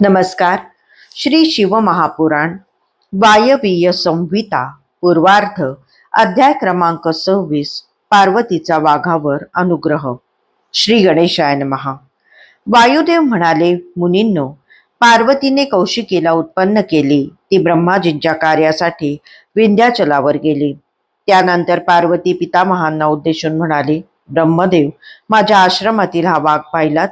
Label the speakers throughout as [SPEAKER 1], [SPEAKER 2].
[SPEAKER 1] नमस्कार. श्री शिवमहापुराण वायवीय संहिता पूर्वार्थ अध्याय क्रमांक सव्वीस पार्वतीचा वाघावर अनुग्रह. श्री गणेशायन महा वायुदेव म्हणाले मुनींनो पार्वतीने कौशिकीला उत्पन्न केली. ती ब्रह्माजींच्या कार्यासाठी विंध्याचलावर गेली. त्यानंतर पार्वती पितामहांना उद्देशून म्हणाली ब्रह्मदेव माझ्या आश्रमातील हा वाघ पाहिलात?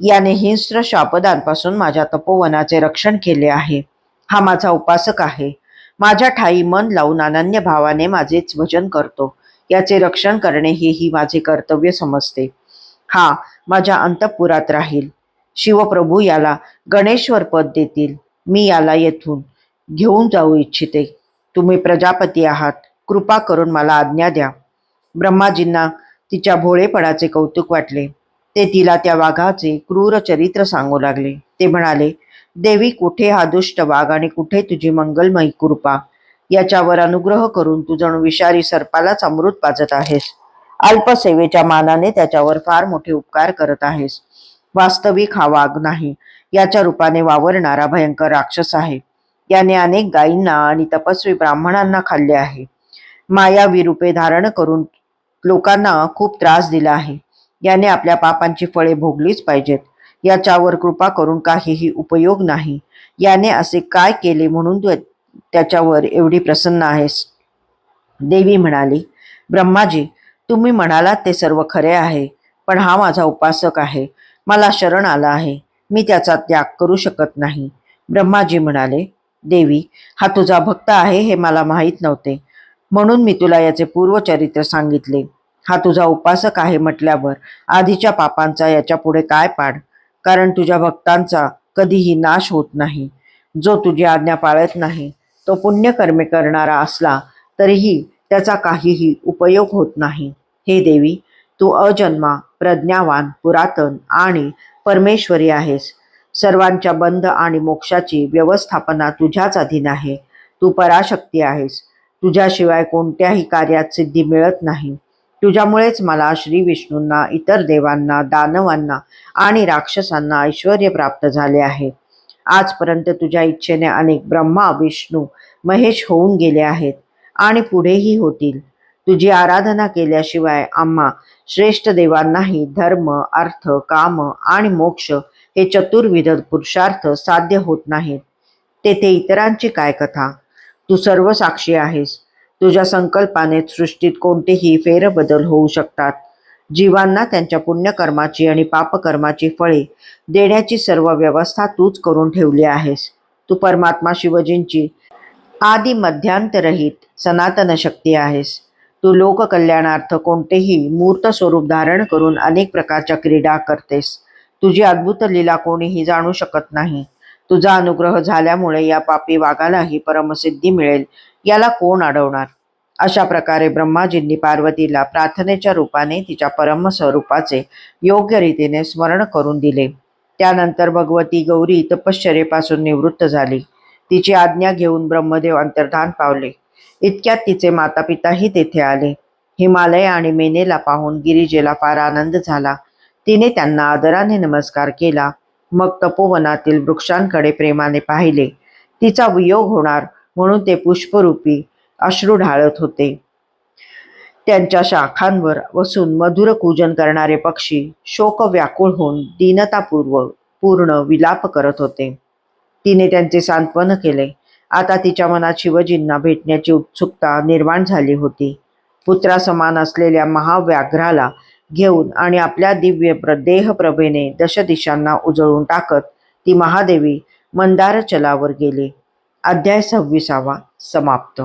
[SPEAKER 1] याने हिंस्र शापदांपासून माझ्या तपोवनाचे रक्षण केले आहे. हा माझा उपासक आहे. माझ्या ठाई मन लावून अनन्य भावाने माझेच भजन करतो. याचे रक्षण करणे हे ही माझे कर्तव्य समजते. हा माझ्या अंतपुरात राहील. शिवप्रभू याला गणेश्वर पद देतील. मी याला येथून घेऊन जाऊ इच्छिते. तुम्ही प्रजापती आहात. कृपा करून मला आज्ञा द्या. ब्रह्माजींना तिच्या भोळेपणाचे कौतुक वाटले. ते तिला त्या वाघाचे क्रूर चरित्र सांगू लागले. ते म्हणाले देवी कुठे हा दुष्ट वाघ आणि कुठे तुझी मंगलमयी कृपा? याच्यावर अनुग्रह करून तू जणू विषारी सर्पालाच अमृत पाजत आहेस. अल्पसेवेच्या मानाने त्याच्यावर फार मोठे उपकार करत आहेस. वास्तविक हा वाघ नाही. याच्या रूपाने वावरणारा भयंकर राक्षस आहे. याने अनेक गायींना आणि तपस्वी ब्राह्मणांना खाल्ले आहे. मायावी रूपे धारण करून लोकांना खूप त्रास दिला आहे. याने आपल्या पापांची फळे भोगलीच पाहिजेत. याच्यावर कृपा करून काहीही उपयोग नाही. याने असे काय केले म्हणून त्याच्यावर एवढी प्रसन्न आहेस? देवी म्हणाली ब्रह्माजी तुम्ही म्हणालात ते सर्व खरे आहे पण हा माझा उपासक आहे. मला शरण आला आहे. मी त्याचा त्याग करू शकत नाही. ब्रह्माजी म्हणाले देवी हा तुझा भक्त आहे हे मला माहीत नव्हते. म्हणून मी तुला याचे पूर्वचरित्र सांगितले. हा तुझा उपासक आहे म्हटल्यावर आधीच्या पापांचा याच्यापुढे काय पाड? कारण तुझ्या भक्तांचा कधीही नाश होत नाही. जो तुझी आज्ञा पाळत नाही तो पुण्यकर्मे करणारा असला तरीही त्याचा काहीही उपयोग होत नाही. हे देवी तू अजन्मा प्रज्ञावान पुरातन आणि परमेश्वरी आहेस. सर्वांच्या बंध आणि मोक्षाची व्यवस्थापना तुझ्याच अधीन आहे. तू पराशक्ती आहेस. तुझ्याशिवाय कोणत्याही कार्यात सिद्धी मिळत नाही. तुझ्यामुळेच मला श्री विष्णूंना इतर देवांना दानवांना आणि राक्षसांना ऐश्वर प्राप्त झाले आहे. आजपर्यंत तुझ्या इच्छेने अनेक ब्रह्मा विष्णू महेश होऊन गेले आहेत आणि पुढेही होतील. तुझी आराधना केल्याशिवाय आम्हा श्रेष्ठ देवांनाही धर्म अर्थ काम आणि मोक्ष हे चतुर्विध पुरुषार्थ साध्य होत नाहीत. तेथे इतरांची काय कथा? तू सर्व साक्षी आहेस. तुझ्या संकल्पाने सृष्टीत कोणतेही फेरबदल होऊ शकतात. जीवांना त्यांच्या पुण्यकर्माची आणि पापकर्माची फळे देण्याची सर्व व्यवस्था तूच करून ठेवली आहेस. तू परमात्मा शिवजींची आदी मध्यांतरहित सनातन शक्ती आहेस. तू लोककल्याणार्थ कोणतेही मूर्त स्वरूप धारण करून अनेक प्रकारच्या क्रीडा करतेस. तुझी अद्भुत लीला कोणीही जाणू शकत नाही. तुझा अनुग्रह झाल्यामुळे या पापी वाघालाही परमसिद्धी मिळेल. याला कोण अडवणार? अशा प्रकारे ब्रह्माजींनी पार्वतीला प्रार्थनेच्या रूपाने तिच्या परम स्वरूपाचे योग्य रीतीने स्मरण करून दिले. त्यानंतर भगवती गौरी तपश्चर्येपासून निवृत्त झाली. तिची आज्ञा घेऊन ब्रह्मदेव अंतर्धान पावले. इतक्यात तिचे माता पिताही तेथे आले. हिमालय आणि मेनेला पाहून गिरिजेला फार आनंद झाला. तिने त्यांना आदराने नमस्कार केला. मग तपोवनातील वृक्षांकडे प्रेमाने पाहिले. तिचा वियोग होणार म्हणून ते पुष्परूपी अश्रू ढाळत होते. त्यांच्या शाखांवर बसून मधुर कूजन करणारे पक्षी शोक व्याकुळ होऊन दीनतापूर्व पूर्ण विलाप करत होते. तिने त्यांचे सांत्वन केले. आता तिच्या मनात शिवजींना भेटण्याची उत्सुकता निर्माण झाली होती. पुत्रासमान असलेल्या महाव्याघ्राला घेऊन आणि आपल्या दिव्य प्र देहप्रभेने दशदिशांना उजळून टाकत ती महादेवी मंदारचलावर गेली. अध्याय सव्वीसावा समाप्त.